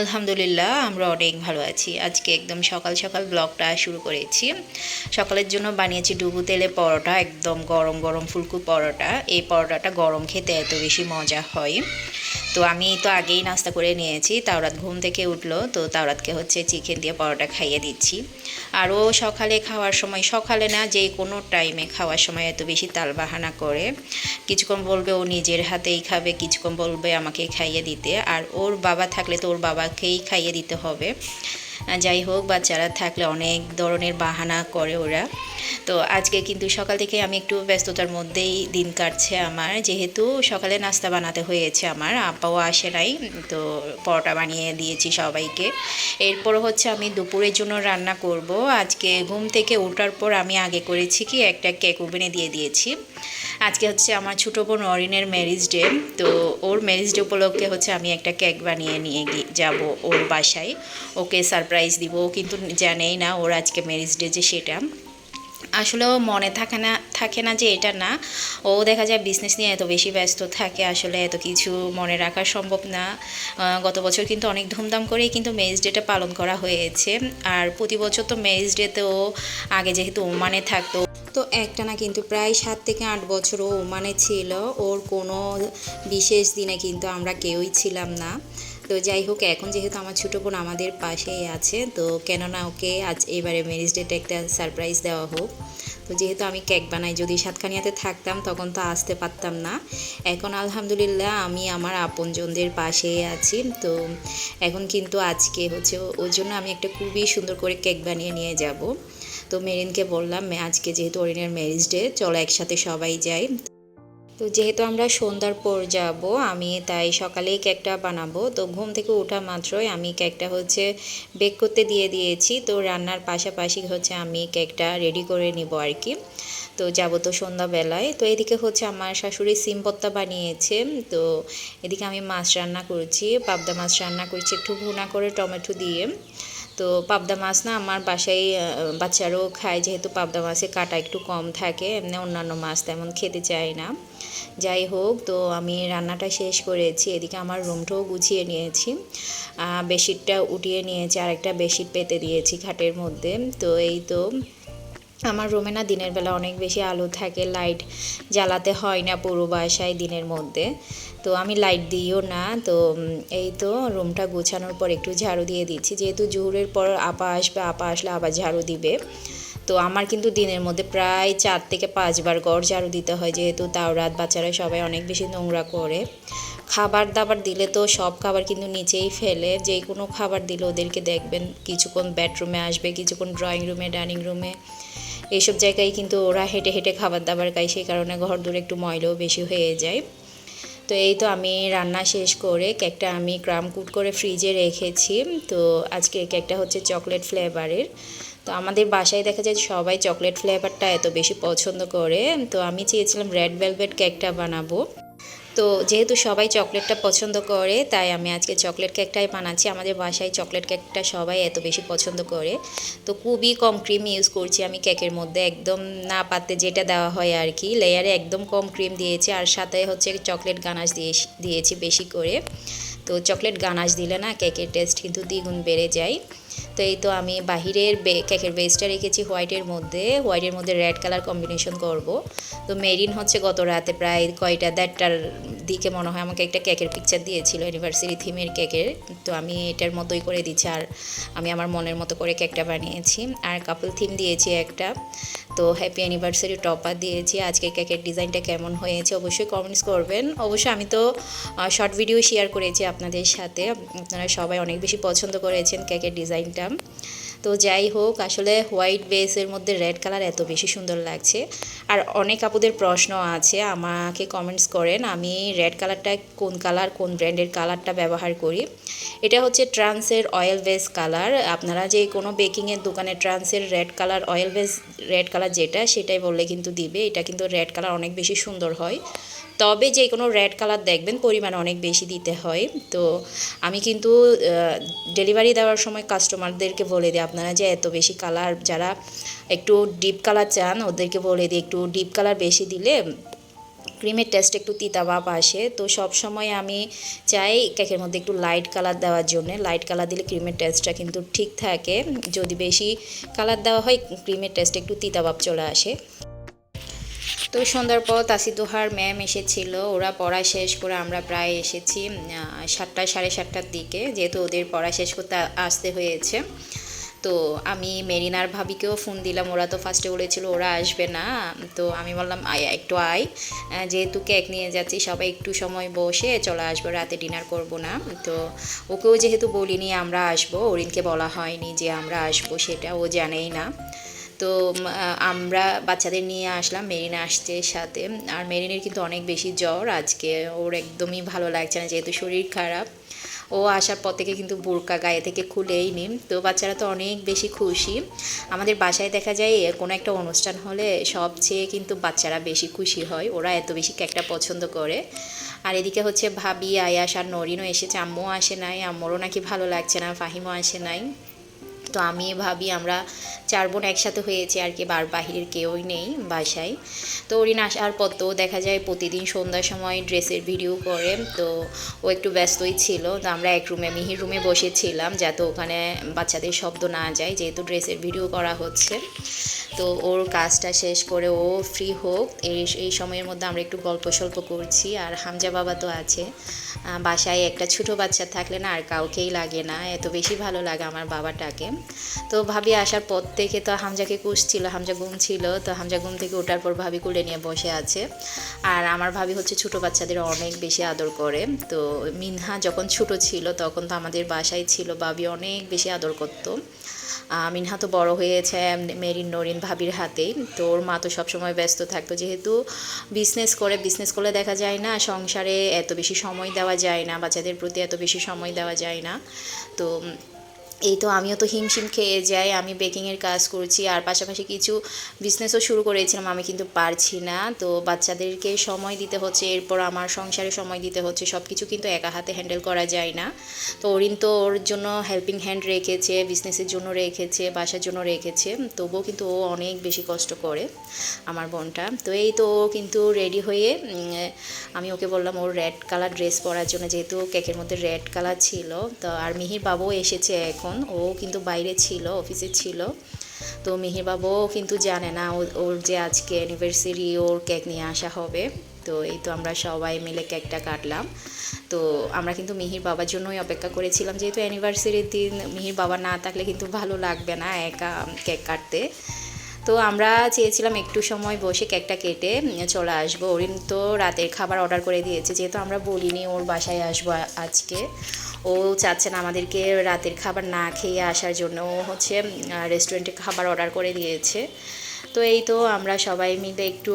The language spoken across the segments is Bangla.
আলহামদুলিল্লাহ, আমরা অনেক ভালো আছি। আজকে একদম সকাল সকাল ব্লগটা শুরু করেছি। সকালের জন্য বানিয়েছি ডুবু তেলে পরোটা, একদম গরম গরম ফুলকু পরোটা। এই পরোটাটা গরম খেতে এত বেশি মজা হয়। তো আমি তো আগেই নাস্তা করে নিয়েছি, তাওরাত ঘুম থেকে উঠল, তো তাওরাতকে হচ্ছে চিকেন দিয়ে পরোটা খাইয়ে দিচ্ছি। আরও সকালে খাওয়ার সময়, সকালে না যে কোনো টাইমে খাওয়ার সময় এত বেশি তালবাহানা করে। কিছুক্ষণ বলবে, ও নিজের হাতেই খাবে। কিছুক্ষণ বলবে, আমাকে খাইয়ে দিতে। আর ওর বাবা থাকলে তো ওর বাবাকেই খাইয়ে দিতে হবে। যাই হোক, বাচ্চারা থাকলে অনেক ধরনের বাহানা করে ওরা। তো আজকে কিন্তু সকাল থেকে আমি একটু ব্যস্ততার মধ্যেই দিন কাটছে আমার। যেহেতু সকালে নাস্তা বানাতে হয়েছে আমার আপাও আসে নাই, তো পরোটা বানিয়ে দিয়েছি সবাইকে। এরপর হচ্ছে আমি দুপুরের জন্য রান্না করব। আজকে ঘুম থেকে ওঠার পর আমি আগে করেছি কি, একটা কেক ওভেনে দিয়ে দিয়েছি। আজকে হচ্ছে আমার ছোটো বোন অরিনের ম্যারিজ ডে তো ওর ম্যারিজ ডে উপলক্ষে হচ্ছে আমি একটা কেক বানিয়ে নিয়ে যাব ওর বাসায়। ওকে সারপ্রাইজ দিব কিন্তু জানেই না ওর আজকে ম্যারিজ ডে যে সেটা। আসলেও মনে থাকে না থাকে না যে এটা না। ও দেখা যায় বিজনেস নিয়ে এত বেশি ব্যস্ত থাকে, আসলে এত কিছু মনে রাখা সম্ভব না। গত বছর কিন্তু অনেক ধুমধাম করেই কিন্তু মেরিজ ডেটা পালন করা হয়েছে। আর প্রতি বছর তো মেরিজ ডেতেও আগে যেহেতু ওমানে থাকতো, তো একটা না কিন্তু প্রায় সাত থেকে আট বছর ও ওমানে ছিল। ওর কোনো বিশেষ দিনে কিন্তু আমরা কেউই ছিলাম না। তো যাই হোক, এখন যেহেতু আমার ছোটো বোন আমাদের পাশেই আছে, তো কেননা ওকে আজ এবারে ম্যারিজ ডেটে একটা সারপ্রাইজ দেওয়া হোক। তো যেহেতু আমি কেক বানাই, যদি সাতখানিয়াতে থাকতাম, তখন তো আসতে পারতাম না। এখন আলহামদুলিল্লাহ আমি আমার আপনজনদের পাশে আছি, তো এখন কিন্তু আজকে হচ্ছে ওর জন্য আমি একটা খুবই সুন্দর করে কেক বানিয়ে নিয়ে যাব। তো মেরিনকে বললাম আজকে যেহেতু অরিনের ম্যারিজ ডে চলো একসাথে সবাই যাই। তো যেহেতু আমরা সন্ধ্যার পর যাব, আমি তাই সকালেই কেকটা বানাবো। তো ঘুম থেকে ওঠা মাত্রই আমি কেকটা হচ্ছে বেক করতে দিয়ে দিয়েছি। তো রান্নার পাশাপাশি হচ্ছে আমি কেকটা রেডি করে নিব আর কি। তো যাব তো সন্ধ্যাবেলায়। তো এদিকে হচ্ছে আমার শাশুড়ি সিম পত্তা বানিয়েছে। তো এদিকে আমি মাছ রান্না করছি, পাবদা মাছ রান্না করছি, একটু ভুনা করে টমেটো দিয়ে। তো পাবদা মাছ না আমার বাসায় বাচ্চারও খায়, যেহেতু পাবদা মাছে কাটা একটু কম থাকে, এমনি অন্যান্য মাছ তেমন খেতে চায় না। যাই হোক, তো আমি রান্নাটা শেষ করেছি, এদিকে আমার রুমটাও গুছিয়ে নিয়েছি। বেডশিটটা উঠিয়ে নিয়েছি আর একটা বেডশিট পেতে দিয়েছি খাটের মধ্যে। তো এই তো আমার রুমে না দিনের বেলা অনেক বেশি আলো থাকে লাইট জ্বালাতে হয় না পুরো বাসায় দিনের মধ্যে। তো আমি লাইট দিইও না, তো এই তো রুমটা গোছানোর পর একটু ঝাড়ু দিয়ে দিচ্ছি। যেহেতু জোহরের পর আপা আসবে, আপা আসলে আবার ঝাড়ু দিবে। তো আমার কিন্তু দিনের মধ্যে প্রায় চার থেকে পাঁচবার গড় ঝাড়ু দিতে হয়, যেহেতু তাও রাত বাচ্চারা সবাই অনেক বেশি নোংরা করে। খাবার দাবার দিলে তো সব খাবার কিন্তু নিচেই ফেলে। যে কোনো খাবার দিলে ওদেরকে দেখবেন, কিছুক্ষণ বেডরুমে আসবে, কিছুক্ষণ ড্রয়িং রুমে ডাইনিং রুমে এইসব জায়গায় কিন্তু ওরা হেঁটে হেঁটে খাবার দাবার খায়, সেই কারণে ঘর দূরে একটু ময়লাও বেশি হয়ে যায়। তো এই তো আমি রান্না শেষ করে কেকটা আমি ক্রাম কুট করে ফ্রিজে রেখেছি। তো আজকে কেকটা হচ্ছে চকলেট ফ্লেভারের। তো আমাদের বাসায় দেখা যায় সবাই চকলেট ফ্লেভারটা এত বেশি পছন্দ করে। তো আমি চেয়েছিলাম রেড ভেলভেট কেকটা বানাবো। তো যেহেতু সবাই চকলেটটা পছন্দ করে, তাই আমি আজকে চকলেট কেকটাই বানাচ্ছি। আমাদের বাসায় চকলেট কেকটা সবাই এত বেশি পছন্দ করে। তো খুবই কম ক্রিম ইউজ করছি আমি কেকের মধ্যে। একদম না পাতে যেটা দেওয়া হয় আর কি লেয়ারে একদম কম ক্রিম দিয়েছি। আর সাথে হচ্ছে চকলেট গানাশ দিয়ে দিয়েছি বেশি করে। তো চকলেট গানাশ দিলে না কেকের টেস্ট কিন্তু দ্বিগুণ বেড়ে যায়। তো এই তো আমি বাহিরের কেকের বেসটা রেখেছি হোয়াইটের মধ্যে। হোয়াইটের মধ্যে রেড কালার কম্বিনেশন করব। তো মেরিন হচ্ছে গত রাতে প্রায় কয়টা, দেড়টার দিকে মনে হয় আমাকে একটা কেকের পিকচার দিয়েছিল ইউনিভার্সিটি থিমের কেকের। তো আমি এটার মতোই করে দিচ্ছি আর আমি আমার মনের মতো করে কেকটা বানিয়েছি। আর কাপল থিম দিয়েছি একটা। তো হ্যাপি অ্যানিভার্সারি টপার দিয়েছি। আজকে কেকের ডিজাইনটা কেমন হয়েছে অবশ্যই কমেন্টস করবেন। অবশ্যই আমি তো শর্ট ভিডিও শেয়ার করেছি আপনাদের সাথে। আপনারা সবাই অনেক বেশি পছন্দ করেছেন কেকের ডিজাইনটা তো যাই হোক, আসলে হোয়াইট বেসের মধ্যে রেড কালার এত বেশি সুন্দর লাগছে। আর অনেক আপুদের প্রশ্ন আছে, আমাকে কমেন্টস করেন, আমি রেড কালারটা কোন কালার কোন ব্র্যান্ডের কালারটা ব্যবহার করি? এটা হচ্ছে ট্রান্সের অয়েল বেস কালার আপনারা যে কোনো বেকিংয়ের দোকানে ট্রান্সের red colour oil base red colour যেটা, সেটাই বললে কিন্তু দিবে। এটা কিন্তু রেড কালার অনেক বেশি সুন্দর হয়। তবে যে কোনো রেড কালার দেখবেন, পরিমাণ অনেক বেশি দিতে হয়। তো আমি কিন্তু ডেলিভারি দেওয়ার সময় কাস্টমারদেরকে বলে দিই, আপনারা যে এত বেশি কালার যারা একটু ডিপ কালার চান, ওদেরকে বলে দিই, একটু ডিপ কালার বেশি দিলে ক্রিমের টেস্ট একটু তিতা ভাব আসে। তো সব সময় আমি চাই কেকের মধ্যে একটু লাইট কালার দেওয়ার জন্য। লাইট কালার দিলে ক্রিমের টেস্টটা কিন্তু ঠিক থাকে। যদি বেশি কালার দেওয়া হয় ক্রিমের টেস্ট একটু তিতা ভাব চলে আসে। তো সন্ধ্যার পর তাসিদোহার ম্যাম এসেছিল। ওরা পড়া শেষ করে আমরা প্রায় এসেছি সাতটা, সাড়ে সাতটার দিকে। যেহেতু ওদের পড়া শেষ করতে আসতে হয়েছে। তো আমি মেরিনার ভাবিকেও ফোন দিলাম, ওরা তো ফার্স্টে বলেছিল ওরা আসবে না। তো আমি বললাম, আয়, একটু আয়। যেহেতু কেক নিয়ে যাচ্ছি, সবাই একটু সময় বসে চলে আসব, রাতে ডিনার করব না। তো ওকেও যেহেতু বলিনি, আমরা আসব। ওরিনকে বলা হয়নি যে আমরা আসব, সেটা ও জানেই না। তো আমরা বাচ্চাদের নিয়ে আসলাম, মেরিনা আসছে সাথে। আর মেরিনের কিন্তু অনেক বেশি জ্বর। আজকে ওর একদমই ভালো লাগছে না, যেহেতু শরীর খারাপ। ও আসার পর থেকে কিন্তু বোরকা গায়ে থেকে খুলেই নিন তো বাচ্চারা তো অনেক বেশি খুশি। আমাদের বাসায় দেখা যায় কোনো একটা অনুষ্ঠান হলে সবচেয়ে কিন্তু বাচ্চারা বেশি খুশি হয়। ওরা এত বেশি কেকটা পছন্দ করে। আর এদিকে হচ্ছে ভাবি আয়াস আর নরিনও এসেছে। আম্মুও আসে নাই। আম্মুরও নাকি ভালো লাগছে না, ফাহিমও আসে নাই। তো আমি ভাবি আমরা চার বোন একসাথে হয়েছে আর কি, বার বাহিরের কেউই নেই বাসায়। তো ওরিন আসার পর তো দেখা যায় প্রতিদিন সন্ধ্যার সময় ড্রেসের ভিডিও করে, তো ও একটু ব্যস্তই ছিল। তো আমরা এক রুমে মিহির রুমে বসেছিলাম যাতে ওখানে বাচ্চাদের শব্দ না যায়, যেহেতু ড্রেসের ভিডিও করা হচ্ছে। তো ওর কাজটা শেষ করে ও ফ্রি হোক, এই এই সময়ের মধ্যে আমরা একটু গল্প সল্প করছি। আর হামজা বাবা তো আছে। বাসায় একটা ছোটো বাচ্চা থাকলে না আর কাউকেই লাগে না, এত বেশি ভালো লাগে আমার বাবাটাকে। তো ভাবি আসার পর থেকে তো হামজাকে কুসছিল হামজা ঘুম ছিল, তো হামজা ঘুম থেকে ওঠার পর ভাবি কুলে নিয়ে বসে আছে। আর আমার ভাবি হচ্ছে ছোটো বাচ্চাদের অনেক বেশি আদর করে। তো মিনহা যখন ছোট ছিল তখন তো আমাদের বাসায় ছিল, ভাবি অনেক বেশি আদর করতো। মিনহা তো বড় হয়েছে মেরিন নরিন ভাবির হাতেই তো ওর মা তো সবসময় ব্যস্ত থাকতো, যেহেতু বিজনেস করে বিজনেস করলে দেখা যায় না, সংসারে এত বেশি সময় দেওয়া যায় না, বাচ্চাদের প্রতি এত বেশি সময় দেওয়া যায় না। তো এই তো আমিও তো হিমশিম খেয়ে যাই, আমি বেকিংয়ের কাজ করছি, আর পাশাপাশি কিছু বিজনেসও শুরু করেছিলাম, আমি কিন্তু পারছি না। তো বাচ্চাদেরকে সময় দিতে হচ্ছে, এরপর আমার সংসারে সময় দিতে হচ্ছে সব কিছু কিন্তু একা হাতে হ্যান্ডেল করা যায় না। তো ওরিন তো ওর জন্য হেল্পিং হ্যান্ড রেখেছে বিজনেসের জন্য রেখেছে, বাসার জন্য রেখেছে, তবুও কিন্তু ও অনেক বেশি কষ্ট করে, আমার বোনটা। তো এই তো ও কিন্তু রেডি হয়ে আমি ওকে বললাম, ওর রেড কালার ড্রেস পরার জন্য, যেহেতু কেকের মধ্যে রেড কালার ছিল, তো আর মিহির বাবু এসেছে এখন। তখন, ও কিন্তু বাইরে ছিল, অফিসে ছিল। তো মিহিরবাবুও কিন্তু জানে না ওর যে আজকে অ্যানিভার্সারি ওর কেক নিয়ে আসা হবে। তো এই তো আমরা সবাই মিলে কেকটা কাটলাম। তো আমরা কিন্তু মিহির বাবার জন্যই অপেক্ষা করেছিলাম, যেহেতু অ্যানিভার্সারির দিন মিহির বাবা না থাকলে কিন্তু ভালো লাগবে না একা কেক কাটতে। তো আমরা চেয়েছিলাম একটু সময় বসে কেকটা কেটে চলে আসব। ওরিন তো রাতের খাবার অর্ডার করে দিয়েছে, যেহেতু আমরা বলিনি ওর বাসায় আসব আজকে। ও চাচ্ছেন আমাদেরকে রাতের খাবার না খেয়ে আসার জন্য হচ্ছে রেস্টুরেন্টে খাবার অর্ডার করে দিয়েছে। তো এই তো আমরা সবাই মিলে একটু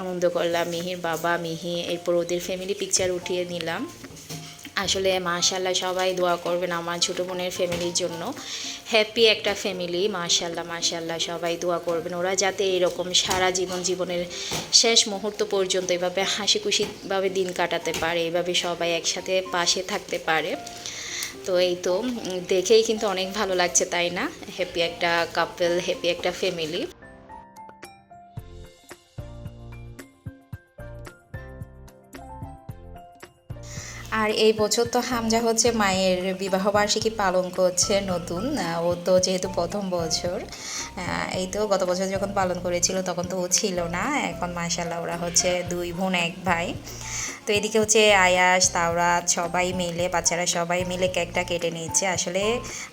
আনন্দ করলাম। মিহির বাবা, মিহি, এরপর ওদের ফ্যামিলি পিকচার উঠিয়ে নিলাম। আসলে মাশাল্লাহ সবাই দোয়া করবেন আমার ছোটো বোনের ফ্যামিলির জন্য। হ্যাপি একটা ফ্যামিলি মাশাল্লাহ মাশাল্লাহ সবাই দোয়া করবেন। ওরা যাতে এরকম সারা জীবন জীবনের শেষ মুহূর্ত পর্যন্ত এভাবে হাসি খুশিভাবে দিন কাটাতে পারে, এভাবে সবাই একসাথে পাশে থাকতে পারে। তো এই তো দেখেই কিন্তু অনেক ভালো লাগছে, তাই না? হ্যাপি একটা কাপেল হ্যাপি একটা ফ্যামিলি আর এই বছর তো হামজা হচ্ছে মায়ের বিবাহবার্ষিকী পালন করছে নতুন। ও তো যেহেতু প্রথম বছর এই তো গত বছর যখন পালন করেছিল তখন তো ও ছিল না। এখন মাসাল্লাহ ওরা হচ্ছে দুই বোন, এক ভাই। তো এদিকে হচ্ছে আয়াস, তাওরাত সবাই মিলে, বাচ্চারা সবাই মিলে কেকটা কেটে নিচ্ছে আসলে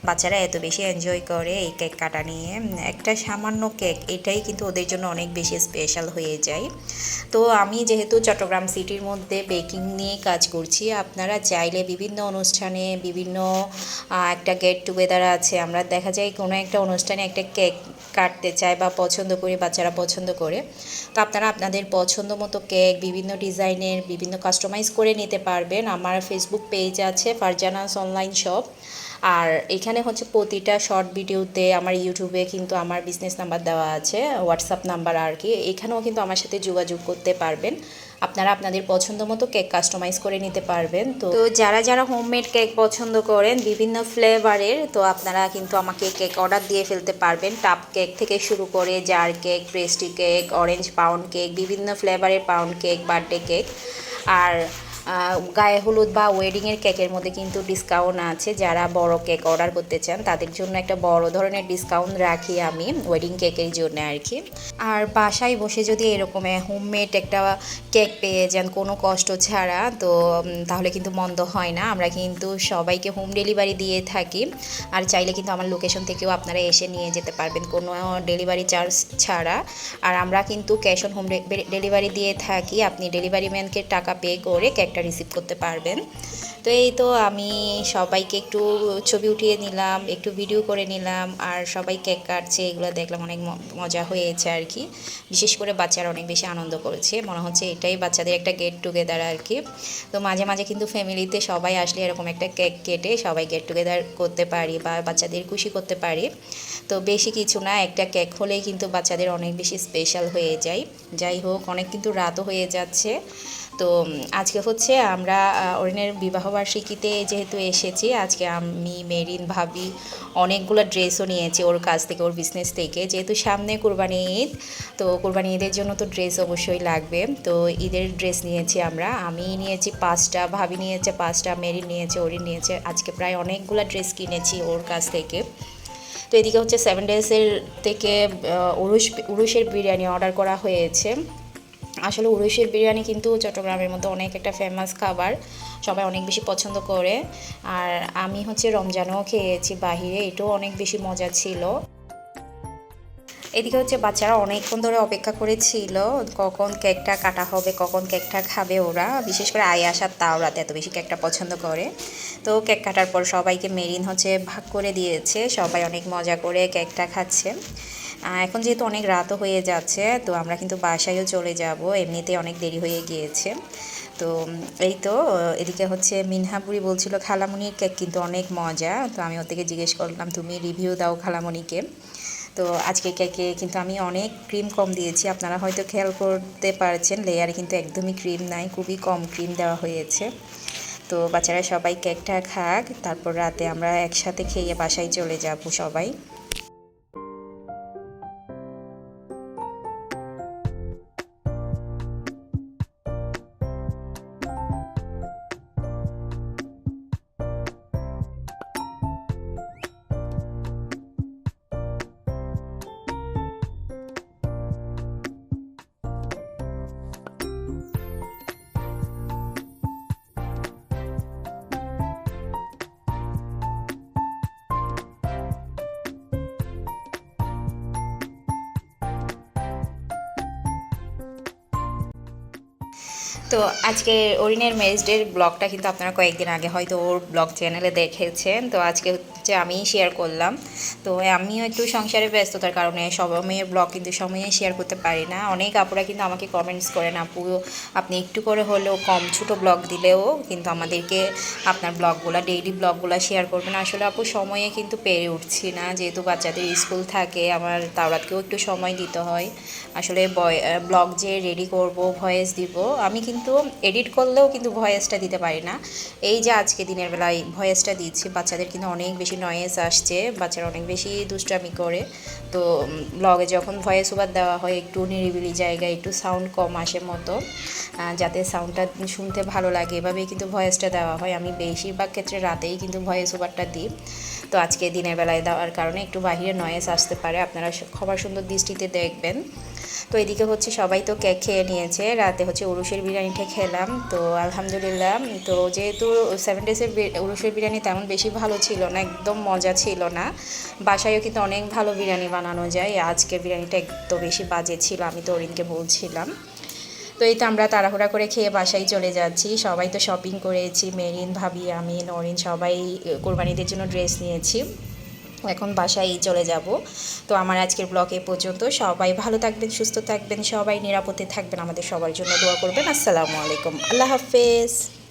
বাচ্চারা এত বেশি এনজয় করে এই কেক কাটা নিয়ে। একটা সামান্য কেক, এটাই কিন্তু ওদের জন্য অনেক বেশি স্পেশাল হয়ে যায়। তো আমি যেহেতু চট্টগ্রাম সিটির মধ্যে বেকিং নিয়ে কাজ করছি, আপনারা চাইলে বিভিন্ন অনুষ্ঠানে বিভিন্ন একটা গেট টুগেদার আছে। আমরা দেখা যায় কোনো একটা অনুষ্ঠানে একটা কেক কাটতে চায় বা পছন্দ করে, বাচ্চারা পছন্দ করে, তো আপনারা আপনাদের পছন্দ মতো কেক, বিভিন্ন ডিজাইনের, বিভিন্ন কাস্টমাইজ করে নিতে পারবেন। আমার ফেসবুক পেজ আছে, ফারজানাস অনলাইন শপ আর এখানে হচ্ছে প্রতিটা শর্ট ভিডিওতে আমার ইউটিউবে কিন্তু আমার বিজনেস নাম্বার দেওয়া আছে হোয়াটসঅ্যাপ নাম্বার আর কি। এখানেও কিন্তু আমার সাথে যোগাযোগ করতে পারবেন। আপনারা আপনাদের পছন্দ মতো কেক কাস্টমাইজ করে নিতে পারবেন। তো যারা যারা হোমমেড কেক পছন্দ করেন, বিভিন্ন ফ্লেভারের তো আপনারা কিন্তু আমাকে কেক অর্ডার দিয়ে ফেলতে পারবেন। টাপ কেক থেকে শুরু করে jar cake pastry cake orange pound cake, বিভিন্ন ফ্লেভারের পাউন্ড কেক বার্থডে কেক। আর গায়ে হলুদ বা ওয়েডিংয়ের কেকের মধ্যে কিন্তু ডিসকাউন্ট আছে। যারা বড় কেক অর্ডার করতে চান, তাদের জন্য একটা বড় ধরনের ডিসকাউন্ট রাখি আমি ওয়েডিং কেকের জন্য আর কি আর বাসায় বসে যদি এরকম হোমমেড একটা কেক পেয়ে যান, কোনো কষ্ট ছাড়া, তো তাহলে কিন্তু মন্দ হয় না। আমরা কিন্তু সবাইকে হোম ডেলিভারি দিয়ে থাকি। আর চাইলে কিন্তু আমার লোকেশন থেকেও আপনারা এসে নিয়ে যেতে পারবেন। কোনো ডেলিভারি চার্জ ছাড়া। আর আমরা কিন্তু ক্যাশ অন হোম ডেলিভারি দিয়ে থাকি। আপনি ডেলিভারি ম্যানকে টাকা পে করে কেকটা রিসিভ করতে পারবেন। তো এই তো আমি সবাইকে একটু ছবি উঠিয়ে নিলাম, একটু ভিডিও করে নিলাম, আর সবাই কেক কাটছে, এগুলো দেখলাম অনেক মজা হয়েছে আর কি। বিশেষ করে বাচ্চারা অনেক বেশি আনন্দ করেছে। মনে হচ্ছে এটাই বাচ্চাদের একটা গেট টুগেদার আর কি। তো মাঝে মাঝে কিন্তু ফ্যামিলিতে সবাই আসলে এরকম একটা কেক কেটে সবাই গেট টুগেদার করতে পারি বা বাচ্চাদের খুশি করতে পারি। তো বেশি কিছু না, একটা কেক হলেই কিন্তু বাচ্চাদের অনেক বেশি স্পেশাল হয়ে যায়। যাই হোক, অনেক কিন্তু রাতও হয়ে যাচ্ছে। তো আজকে হচ্ছে আমরা অরিনের বিবাহবার্ষিকীতে যেহেতু এসেছি, আজকে আমি, মেরিন, ভাবি অনেকগুলো ড্রেসও নিয়েছি ওর কাছ থেকে, ওর বিজনেস থেকে। যেহেতু সামনে কোরবানি ঈদ, তো কোরবানি ঈদের জন্য তো ড্রেস অবশ্যই লাগবে। তো ঈদের ড্রেস নিয়েছি আমরা। আমি নিয়েছি পাঁচটা, ভাবি নিয়েছে পাঁচটা, মেরিন নিয়েছে, অরিন নিয়েছে। আজকে প্রায় অনেকগুলো ড্রেস কিনেছি ওর কাছ থেকে। তো এদিকে হচ্ছে সেভেন ডেজের থেকে উরুষ উরুষের বিরিয়ানি অর্ডার করা হয়েছে। আসলে উরুষের বিরিয়ানি কিন্তু চট্টগ্রামের মধ্যে অনেক একটা ফেমাস খাবার, সবাই অনেক বেশি পছন্দ করে। আর আমি হচ্ছে রমজানও খেয়েছি বাহিরে, এটাও অনেক বেশি মজা ছিল। এদিকে হচ্ছে বাচ্চারা অনেকক্ষণ ধরে অপেক্ষা করেছিল, কখন কেকটা কাটা হবে, কখন কেকটা খাবে ওরা। বিশেষ করে আই আসার তাও রাতে এত বেশি কেকটা পছন্দ করে। তো কেক কাটার পর সবাইকে মেরিন হচ্ছে ভাগ করে দিয়েছে, সবাই অনেক মজা করে কেকটা খাচ্ছে। এখন যেহেতু অনেক রাতও হয়ে যাচ্ছে, তো আমরা কিন্তু বাসায়ও চলে যাব। এমনিতেই অনেক দেরি হয়ে গিয়েছে। তো এই তো, এদিকে হচ্ছে মিনহাপুরি বলছিল খালামুনির কেক কিন্তু অনেক মজা। তো আমি ওর থেকে জিজ্ঞেস করলাম, তুমি রিভিউ দাও খালামুনিকে। তো আজকে কেকে কিন্তু আমি অনেক ক্রিম কম দিয়েছি। আপনারা হয়তো খেয়াল করতে পারছেন লেয়ারে কিন্তু একদমই ক্রিম নাই, খুবই কম ক্রিম দেওয়া হয়েছে। তো বাচ্চারা সবাই কেকটা খাক, তারপর রাতে আমরা একসাথে খেয়ে বাসায় চলে যাব সবাই। তো আজকে অরিনের ম্যারেজ ব্লগটা কিন্তু আপনারা কয়েকদিন আগে হয়তো ওর ব্লগ চ্যানেলে দেখেছেন। তো আজকে হচ্ছে আমি শেয়ার করলাম। তো আমিও একটু সংসারে ব্যস্ততার কারণে সব মেয়ের ব্লগ কিন্তু সময়ে শেয়ার করতে পারি না। অনেক আপুরা কিন্তু আমাকে কমেন্টস করেন, আপু, আপনি একটু করে হলেও কম ছোটো ব্লগ দিলেও কিন্তু আমাদেরকে আপনার ব্লগগুলো ডেইলি ব্লগগুলো শেয়ার করবেন। আসলে আপু, সময়ে কিন্তু পেরে উঠছি না। যেহেতু বাচ্চাদের স্কুল থাকে, আমার তাওরাতকেও একটু সময় দিতে হয়। আসলে ব্লগ যে রেডি করব ভয়েস দিব, আমি কিন্তু এডিট করলেও কিন্তু ভয়েসটা দিতে পারি না। এই যে আজকে দিনের বেলায় ভয়েসটা দিচ্ছি, বাচ্চাদের কিন্তু অনেক বেশি নয়েজ আসছে, বাচ্চারা অনেক বেশি দুষ্টামি করে। তো ব্লগে যখন ভয়েস ওভার দেওয়া হয়, একটু নিরিবিলি জায়গায় একটু সাউন্ড কম আসে মতো যাতে সাউন্ডটা শুনতে ভালো লাগে। এভাবেই কিন্তু ভয়েসটা দেওয়া হয়। আমি বেশিরভাগ ক্ষেত্রে রাতেই কিন্তু ভয়েস ওভারটা দিই। তো আজকে দিনের বেলায় দেওয়ার কারণে একটু বাইরে নয়েজ আসতে পারে। আপনারা খবর সুন্দর দৃষ্টিতে দেখবেন। তো এদিকে হচ্ছে সবাই তো কেক খেয়ে নিয়েছে। রাতে হচ্ছে উরুষের বিরিয়ানিটা খেলাম। তো আলহামদুলিল্লাহ, তো যেহেতু সেভেন ডেজের উরুষের বিরিয়ানি তেমন বেশি ভালো ছিল না, একদম মজা ছিল না। বাসায়ও কিন্তু অনেক ভালো বিরিয়ানি বানানো যায়। আজকের বিরিয়ানিটা একটু বেশি বাজে ছিল, আমি তো অরিনকে বলছিলাম। তো এই তো আমরা তাড়াহুড়া করে খেয়ে বাসায় চলে যাচ্ছি। সবাই তো শপিং করেছি, মেরিন, ভাবি, আমি, নরিন সবাই কোরবানিদের জন্য ড্রেস নিয়েছি। এখন বাসায় চলে যাব। তো আমার আজকের ব্লগ এ পর্যন্ত সবাই ভালো থাকবেন, সুস্থ থাকবেন, সবাই নিরাপদে থাকবেন। আমাদের সবার জন্য দোয়া করবেন। আসসালামু আলাইকুম। আল্লাহ হাফেজ।